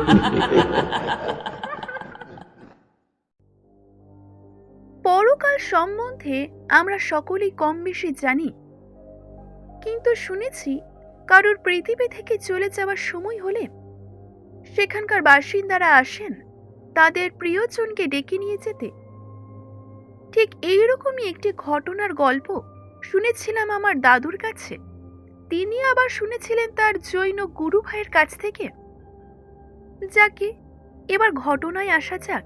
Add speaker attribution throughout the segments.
Speaker 1: পরকাল সম্বন্ধে আমরা সকলেই কম বেশি জানি। কিন্তু শুনেছি কারোর পৃথিবী থেকে চলে যাওয়ার সময় হলে সেখানকার বাসিন্দারা আসেন তাদের প্রিয়জনকে ডেকে নিয়ে যেতে। ঠিক এইরকমই একটি ঘটনার গল্প শুনেছিলাম আমার দাদুর কাছে। তিনি আবার শুনেছিলেন তার জৈন গুরু ভাইয়ের কাছ থেকে। যাকে এবার ঘটনায় আসা যাক।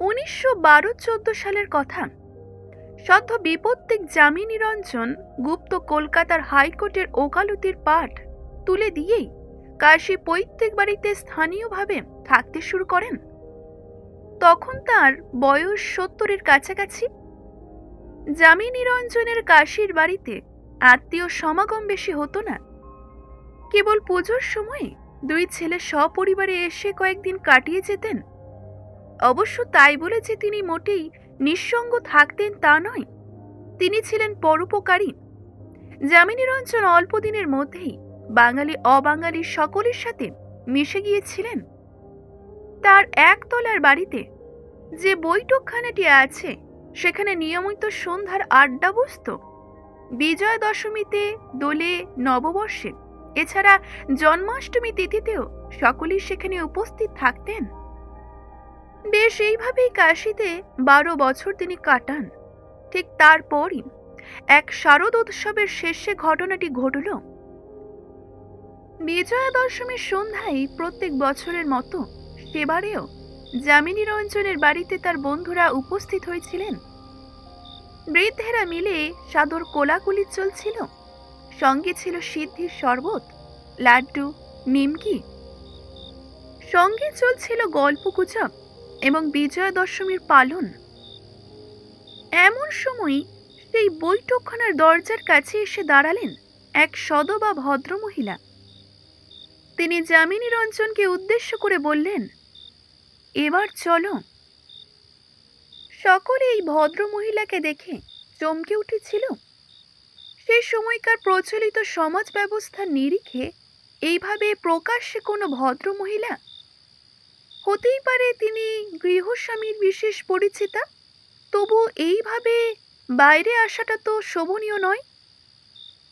Speaker 1: উনিশশো বারো চোদ্দ সালের কথা। সদ্য বিপত্তিক জামিনী রঞ্জন গুপ্ত কলকাতার হাইকোর্টের ওকালতির পাঠ তুলে দিয়েই কাশী পৈতৃক বাড়িতে স্থানীয়ভাবে থাকতে শুরু করেন? তখন তার বয়স সত্তরের কাছাকাছি। জামিনী রঞ্জনের কাশীর বাড়িতে আত্মীয় সমাগম বেশি হতো না। কেবল পুজোর সময়ে দুই ছেলে সপরিবারে এসে কয়েকদিন কাটিয়ে যেতেন। অবশ্য তাই বলে যে তিনি মোটেই নিঃসঙ্গ থাকতেন তা নয়। তিনি ছিলেন পরোপকারী। যামিনী রঞ্জন অল্প দিনের মধ্যেই বাঙালি অবাঙালি সকলের সাথে মিশে গিয়েছিলেন। তার একতলার বাড়িতে যে বৈঠকখানাটি আছে, সেখানে নিয়মিত সন্ধ্যার আড্ডা বসত। বিজয়া দশমীতে দোলে নববর্ষে এছাড়া জন্মাষ্টমী তিথিতেও সকলেই সেখানে উপস্থিত থাকতেন। বেশ এইভাবেই কাশিতে বারো বছর তিনি কাটান। ঠিক তারপরই এক শারদ উৎসবের শেষে ঘটনাটি ঘটল। বিজয়া দশমীর সন্ধ্যায় প্রত্যেক বছরের মতো সেবারেও যামিনী রঞ্জনের বাড়িতে তার বন্ধুরা উপস্থিত হয়েছিলেন। বৃদ্ধেরা মিলে সাদর কোলাকুলি চলছিল। সঙ্গে ছিল সিদ্ধির শরবত, লাড্ডু, নিমকি। সঙ্গে চলছিল গল্পগুজব এবং বিজয়া দশমীর পালন। এমন সময় সেই বৈঠকখানার দরজার কাছে এসে দাঁড়ালেন এক সদবা ভদ্রমহিলা। তিনি যামিনী রঞ্জনকে উদ্দেশ্য করে বললেন, এবার চলো। সকলে এই ভদ্র মহিলাকে দেখে চমকে উঠেছিল সেই সময়কার প্রচলিত সমাজ ব্যবস্থার নিরিখে এইভাবে প্রকাশ্যে কোনো ভদ্র মহিলা? হতেই পারে তিনি গৃহস্বামীর বিশেষ পরিচিতা, তবু এইভাবে বাইরে আসাটা তো শোভনীয় নয়।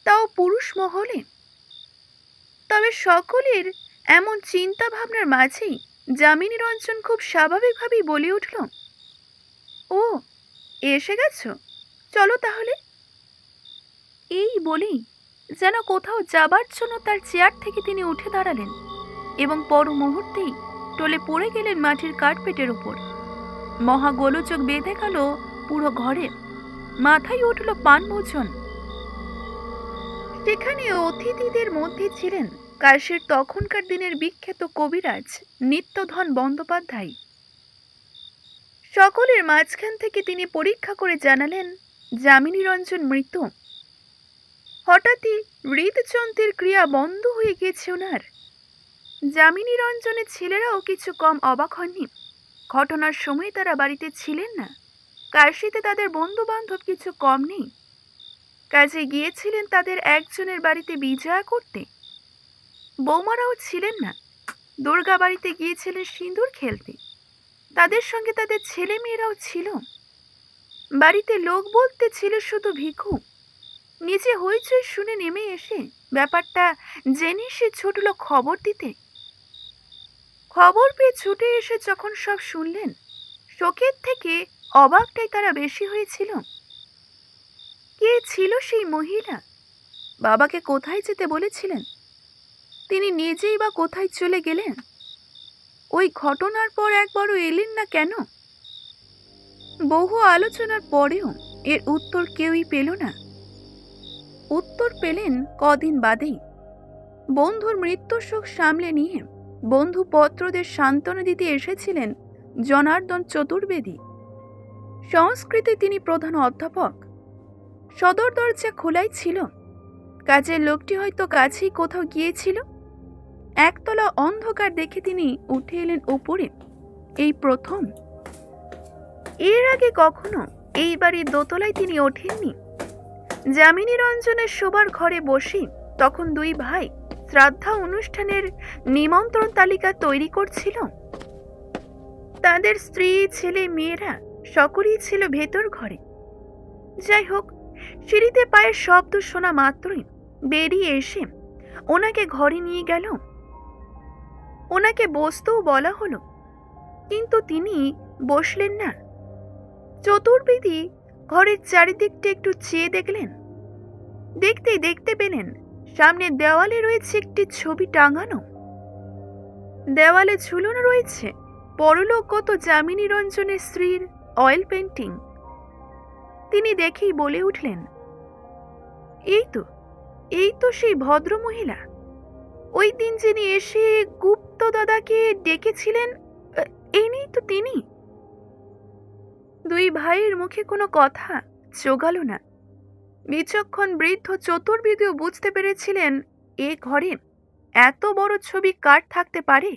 Speaker 1: তাও পুরুষ মহলে? তবে সকলের এমন চিন্তা ভাবনার মাঝেই যামিনী রঞ্জন খুব স্বাভাবিকভাবেই বলে উঠল, ও, এসে গেছো? চলো তাহলে। এই বলেই যেন কোথাও যাবার জন্য তার চেয়ার থেকে তিনি উঠে দাঁড়ালেন এবং পর মুহূর্তেই টলে পড়ে গেলেন মাটির কার্পেটের ওপর মহা বেঁধে গেল পুরো ঘরে। মাথায় উঠল পান ভোজন। সেখানে অতিথিদের মধ্যে ছিলেন কাশীর তখনকার দিনের বিখ্যাত কবিরাজ নিত্যধন বন্দ্যোপাধ্যায়। সকলের মাঝখান থেকে তিনি পরীক্ষা করে জানালেন যামিনী রঞ্জন হঠাৎই হৃদযন্ত্রের ক্রিয়া বন্ধ হয়ে গিয়েছে ওনার। যামিনী রঞ্জনের ছেলেরাও কিছু কম অবাক হননি। ঘটনার সময় তারা বাড়িতে ছিলেন না। কাশিতে তাদের বন্ধু বান্ধব কিছু কম নেই? কাজে গিয়েছিলেন তাদের একজনের বাড়িতে বিজয়া করতে। বৌমারাও ছিলেন না। দুর্গা বাড়িতে গিয়েছিলেন সিঁদুর খেলতে। তাদের সঙ্গে তাদের ছেলে মেয়েরাও ছিল। বাড়িতে লোক বলতে ছিল শুধু ভিখু নিজে হইচই শুনে নেমে এসে ব্যাপারটা জেনে সে ছুটল খবর দিতে। খবর পেয়ে ছুটে এসে যখন সব শুনলেন, শোকের থেকে অবাকটাই তারা বেশি হয়েছিল। কে ছিল সেই মহিলা? বাবাকে কোথায় যেতে বলেছিলেন? তিনি নিজেই বা কোথায় চলে গেলেন? ওই ঘটনার পর একবারও এলেন না কেন? বহু আলোচনার পরেও এর উত্তর কেউই পেল না। উত্তর পেলেন কদিন বাদেই। বন্ধুর মৃত্যুর শোক সামলে নিয়ে বন্ধু পত্রদের সান্ত্বনা দিতে এসেছিলেন জনার্দন চতুর্বেদী। সংস্কৃতে তিনি প্রধান অধ্যাপক। সদর দরজা খোলাই ছিল। কাজের লোকটি হয়তো কাছেই কোথাও গিয়েছিল। একতলা অন্ধকার দেখে তিনি উঠে এলেন উপরে। এই প্রথম। এর আগে কখনো এই বাড়ির দোতলায় তিনি ওঠেননি। যামিনী রঞ্জনের শোবার ঘরে বসি, তখন দুই ভাই শ্রাদ্ধা অনুষ্ঠানের নিমন্ত্রণ তালিকা তৈরি করছিল। তাদের স্ত্রী, ছেলে, মেয়েরা সকলেই ছিল ভেতর ঘরে। যাই হোক, সিঁড়িতে পায়ের শব্দ শোনা মাত্রই বেরিয়ে এসে ওনাকে ঘরে নিয়ে গেল। ওনাকে বসতেও বলা হলো, কিন্তু তিনি বসলেন না। চতুর্বেদী ঘরের চারিদিকটা একটু চেয়ে দেখলেন? দেখতে দেখতে পেলেন সামনে দেওয়ালে রয়েছে একটি ছবি টাঙানো। দেওয়ালে ঝুলনো রয়েছে পরলোকগত যামিনী রঞ্জনের স্ত্রীর অয়েল পেন্টিং তিনি দেখেই বলে উঠলেন এই তো এই তো সেই ভদ্র মহিলা ওই দিন যিনি এসে গুপ্ত দাদাকে ডেকেছিলেন আ, ইনি তো তিনি। দুই ভাইয়ের মুখে কোনো কথা জোগালো না। বিচক্ষণ বৃদ্ধ চতুর্বেদীও বুঝতে পেরেছিলেন, এ ঘরে এত বড় ছবি কার থাকতে পারে?